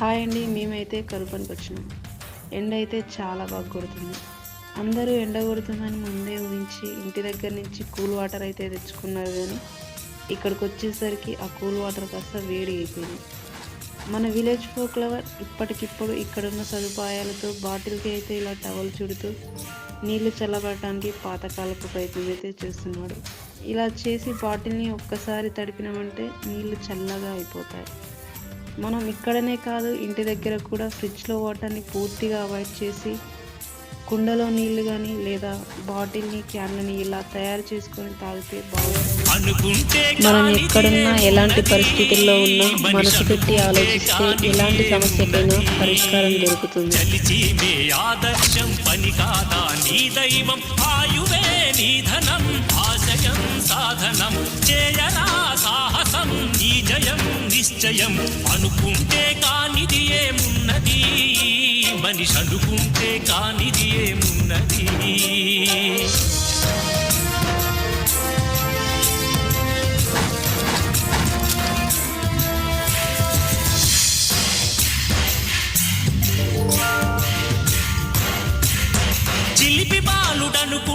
Hi అండి మేమైతే కరుపనికి వచ్చినాం. ఎండ అయితే చాలా బాగా కొడుతుంది. అందరూ ఎండ కొడుతుందని ముందే ఊహించి ఇంటి దగ్గర నుంచి కూల్ వాటర్ అయితే తెచ్చుకున్నారు కానీ ఇక్కడికి వచ్చేసరికి ఆ కూల్ వాటర్ కాస్త వేడి అయిపోయింది. మన విలేజ్ ఫోక్ లవర్ ఇప్పటికిప్పుడు ఇక్కడున్న సదుపాయాలతో బాటిల్కి అయితే ఇలా టవల్ చుడుతూ నీళ్ళు చల్లబడటానికి పాతకాలపు ప్రయత్నం అయితే చేస్తున్నాడు. ఇలా చేసి బాటిల్ని ఒక్కసారి తడిపినామంటే నీళ్ళు చల్లగా అయిపోతాయి. మనం ఇక్కడనే కాదు ఇంటి దగ్గర కూడా ఫ్రిడ్జ్లో వాటర్ని పూర్తిగా అవాయిడ్ చేసి కుండలో నీళ్ళు కానీ లేదా బాటిల్ని క్యాన్లని ఇలా తయారు చేసుకొని తాగితే బాగుంటుంది. అనుకుంటే మనం ఎక్కడున్నా ఎలాంటి పరిస్థితుల్లో ఉన్నా మనసు పెట్టి ఆలోచిస్తే ఎలాంటి సమస్యకైనా పరిష్కారం దొరుకుతుంది. ఆదర్శం పని కాదా నీ దైవం ఆయువే నీ ధనం ఆశయం సాధనం. జయం నిశ్చయం. అనుకుంటే కానిది ఏమున్నది? మనిషి అనుకుంటే కానిది ఏమున్నది? చిలిపి బాలుడనుకుంటే